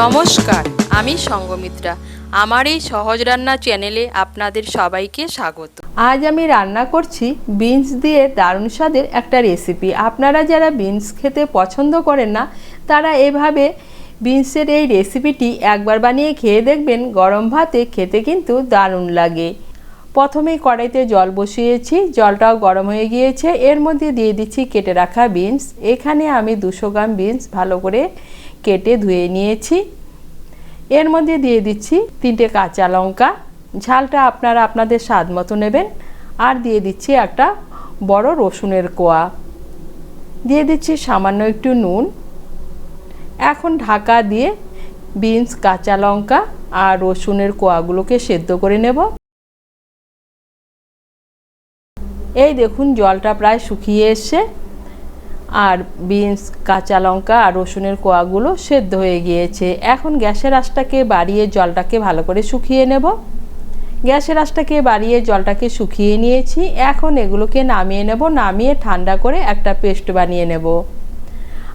নমস্কার, আমি সঙ্গমিত্রা। আমার এই সহজ রান্না চ্যানেলে আপনাদের সবাইকে স্বাগত। আজ আমি রান্না করছি বিনস দিয়ে দারুণ স্বাদের একটা রেসিপি আপনারা যারা বিনস খেতে পছন্দ করেন না, তারা এভাবে বিনসের এই রেসিপিটি একবার বানিয়ে খেয়ে দেখবেন, গরম ভাতে খেতে কিন্তু দারুণ লাগে। প্রথমেই কড়াইতে জল বসিয়েছি, জলটাও গরম হয়ে গিয়েছে। এর মধ্যে দিয়ে দিচ্ছি কেটে রাখা বিনস এখানে আমি দুশো গ্রাম বিনস ভালো করে কেটে ধুয়ে নিয়েছি। এর মধ্যে দিয়ে দিচ্ছি তিনটে কাঁচা লঙ্কা। ঝালটা আপনারা আপনাদের স্বাদ মতো নেবেন। আর দিয়ে দিচ্ছি একটা বড় রসুনের কোয়া। দিয়ে দিচ্ছি সামান্য একটু নুন। এখন ঢাকা দিয়ে বিনস, কাঁচা লঙ্কা আর রসুনের কোয়াগুলোকে সেদ্ধ করে নেব। এই দেখুন, জলটা প্রায় শুকিয়ে এসছে। আর বিনস, কাঁচা লঙ্কা আর রসুনের কোয়াগুলো সেদ্ধ হয়ে গিয়েছে। এখন গ্যাসের আঁচটাকে বাড়িয়ে জলটাকে ভালো করে শুকিয়ে নেব। গ্যাসের আঁচটাকে বাড়িয়ে জলটাকে শুকিয়ে নিয়েছি। এখন এগুলোকে নামিয়ে নেব। নামিয়ে ঠান্ডা করে একটা পেস্ট বানিয়ে নেব।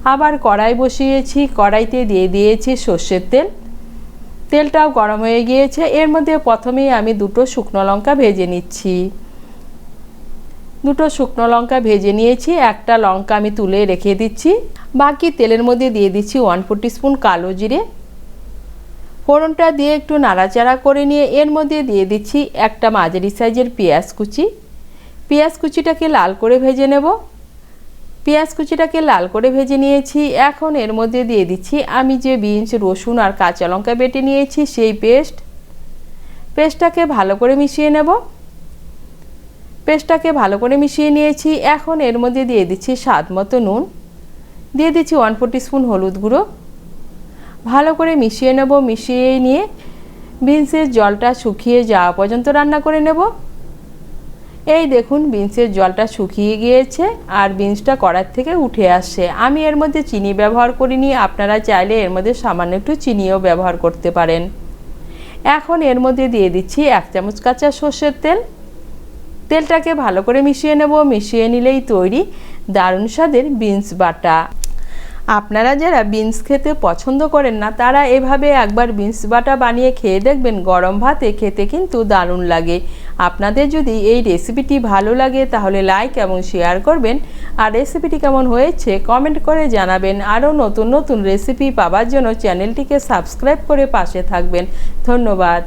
আবার কড়াই বসিয়েছি। কড়াইতে দিয়ে দিয়েছি সর্ষের তেল। তেলটাও গরম হয়ে গিয়েছে। এর মধ্যে প্রথমেই আমি দুটো শুকনো লঙ্কা ভেজে নিচ্ছি। দুটো শুকনো লঙ্কা ভেজে নিয়েছি, একটা লঙ্কা আমি তুলে রেখে দিচ্ছি। বাকি তেলের মধ্যে দিয়ে দিচ্ছি ওয়ান ফোর্টি স্পুন কালো জিরে। ফোড়নটা দিয়ে একটু নাড়াচাড়া করে নিয়ে এর মধ্যে দিয়ে দিচ্ছি একটা মাঝারি সাইজের পেঁয়াজ কুচি। পেঁয়াজ কুচিটাকে লাল করে ভেজে নেব। পেঁয়াজ কুচিটাকে লাল করে ভেজে নিয়েছি। এখন এর মধ্যে দিয়ে দিচ্ছি আমি যে বিনস, রসুন আর কাঁচা লঙ্কা বেটে নিয়েছি, সেই পেস্ট। পেস্টটাকে ভালো করে মিশিয়ে নেব। পেস্টটাকে ভালো করে মিশিয়ে নিয়েছি। এখন এর মধ্যে দিয়ে দিচ্ছি স্বাদ মতো নুন। দিয়ে দিচ্ছি ওয়ান ফোর্টি স্পুন হলুদ গুঁড়ো। ভালো করে মিশিয়ে নেব, মিশিয়ে নিয়ে বিনসের জলটা শুকিয়ে যাওয়া পর্যন্ত রান্না করে নেব। এই দেখুন, বিনসের জলটা শুকিয়ে গিয়েছে আর বিনসটা কড়ার থেকে উঠে আসছে। আমি এর মধ্যে চিনি ব্যবহার করিনি, আপনারা চাইলে এর মধ্যে সামান্য একটু চিনিও ব্যবহার করতে পারেন। এখন এর মধ্যে দিয়ে দিচ্ছি এক চামচ কাঁচা সর্ষের তেল। তেলটাকে ভালো করে মিশিয়ে নেব। মিশিয়ে নিলেই তৈরি দারুণ স্বাদের বিনস বাটা। আপনারা যারা বিনস খেতে পছন্দ করেন না, তারা এভাবে একবার বিনস বাটা বানিয়ে খেয়ে দেখবেন। গরম ভাতে খেতে কিন্তু দারুণ লাগে। আপনাদের যদি এই রেসিপিটি ভালো লাগে, তাহলে লাইক এবং শেয়ার করবেন। আর রেসিপিটি কেমন হয়েছে, কমেন্ট করে জানাবেন। আরও নতুন নতুন রেসিপি পাওয়ার জন্য চ্যানেলটিকে সাবস্ক্রাইব করে পাশে থাকবেন। ধন্যবাদ।